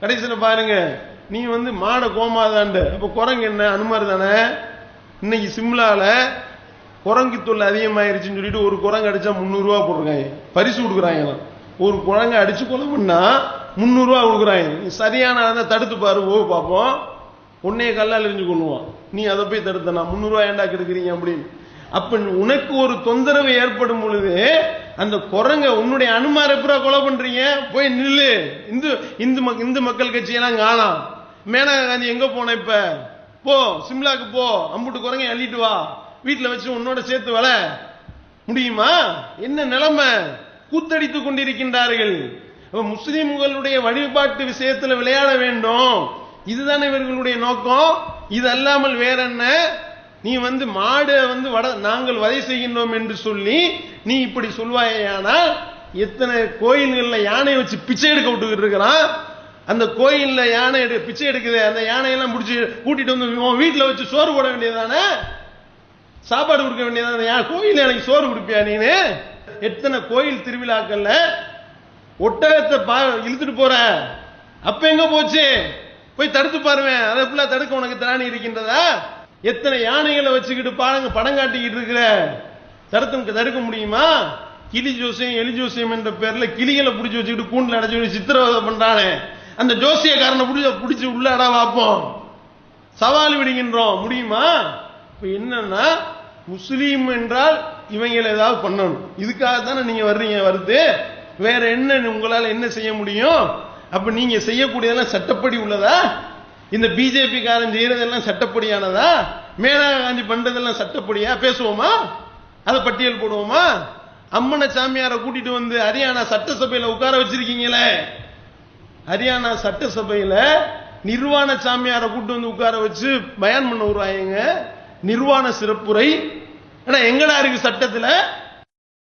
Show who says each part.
Speaker 1: கடைசியில் பாருங்க நீ வந்து மாடை கோமாதாண்டு அப்போ குரங்கு என்ன? அனுமார் தானே இன்னைக்கு சிம்லால குரங்கு தொல்லை அதிகமாயிருச்சுன்னு சொல்லிட்டு ஒரு குரங்கு அடிச்சா முந்நூறுரூவா போடுறாங்க போட்டிருக்காங்க. பரிசு கொடுக்குறாங்க ஒரு குரங்கு அடிச்சு கொலை பண்ணா முந்நூறு கொடுக்குறாங்க. சரியான அதை தடுத்து பாரு ஓ பார்ப்போம் உன்னைய கல்லால் எரிஞ்சு கொள்ளுவான் நீ அதை போய் தடுத்தனா. முந்நூறுரூவா ஏண்டா ரூபாய் கெடுக்குறீங்க அப்படின்னு. அப்ப உனக்கு ஒரு தொந்தரவு ஏற்படும் பொழுது அந்த குரங்க உன்னுடைய அனுமார் எப்பரா கொலை பண்றீங்க. போய் நில்லு. இந்து இந்து மக்- இந்து மக்கள் கட்சியெல்லாம் காணாம். மேனகா காந்தி எங்க போன இப்ப? போ சிம்லாக்கு போ. அம்புட்டு குரங்க அள்ளிட்டு வா. வீட்டில் வச்சு உன்னோட சேர்த்து வள. முடியுமா? என்ன நிலைமை? கூத்தடித்து கொண்டிருக்கின்றார்கள். அப்ப முஸ்லிம்களுடைய வழிபாட்டு விஷயத்துல விளையாட வேண்டும். இதுதானே இவர்களுடைய நோக்கம்? இது அல்லாமல் வேற என்ன நீ வந்து மாடை வந்து வட நாங்கள் வதை செய்கின்றோம் என்று சொல்லி நீ இப்படி சொல்வாயானா எத்தனை கோயில்கள்ல யானை வச்சு பிச்சை எடுக்க விட்டுக்கிட்டு இருக்கிறான்? அந்த கோயில்ல யானை எடு பிச்சை எடுக்குது அந்த யானையெல்லாம் பிடிச்சி கூட்டிட்டு வந்து உன் வீட்டுல வச்சு சோறு போட வேண்டியதானே சாப்பாடு கொடுக்க வேண்டியதானே ஏன் கோயில் எனக்கு சோறு கொடுப்பியா நீனு? எத்தனை கோயில் திருவிழாக்கள்ல ஒட்டகத்தை பா இழுத்துட்டு போற? அப்ப எங்க போச்சு? போய் தடுத்து பாருவேன் அதை ஃபுல்லா தடுக்க உனக்கு திராணி இருக்கின்றதா? எத்தனை யானைகளை வச்சுக்கிட்டு பாருங்க படம் காட்டிக்கிட்டு இருக்கிற? தடுத்து தடுக்க முடியுமா? கிளி ஜோசியம் எலி ஜோசியம் என்ற பேர்ல கிளிகளை பிடிச்சி வச்சுக்கிட்டு கூண்டில் அடைச்சு வச்சு சித்திரவதை பண்றானே. அந்த ஜோசியக்காரனை பிடிச்ச பிடிச்சி உள்ள அடா பார்ப்போம் சவால் விடுகின்றோம். முடியுமா? இப்ப என்னன்னா முஸ்லீம் என்றால் இவங்களை ஏதாவது பண்ணணும். இதுக்காக தானே நீங்க வர்றீங்க வருது. வேற என்ன உங்களால என்ன செய்ய முடியும்? அப்ப நீங்க செய்யக்கூடியதெல்லாம் சட்டப்படி உள்ளதா? இந்த பிஜேபி காரன் செய்யறதெல்லாம் சட்டப்படியானதா? மேனகா காந்தி பண்றதெல்லாம் சட்டப்படியா? பேசுவோமா? அதை பட்டியல் போடுவோமா? அம்மனை சாமியாரை கூட்டிட்டு வந்து ஹரியானா சட்டசபையில உட்கார வச்சிருக்கீங்களே. ஹரியானா சட்டசபையில நிர்வாண சாமியாரை கூட்டு வந்து உட்கார வச்சு பயன் பண்ண விடுறாங்க நிர்வாண சிறப்புரை. ஆனா எங்கடா இருக்கு சட்டத்துல?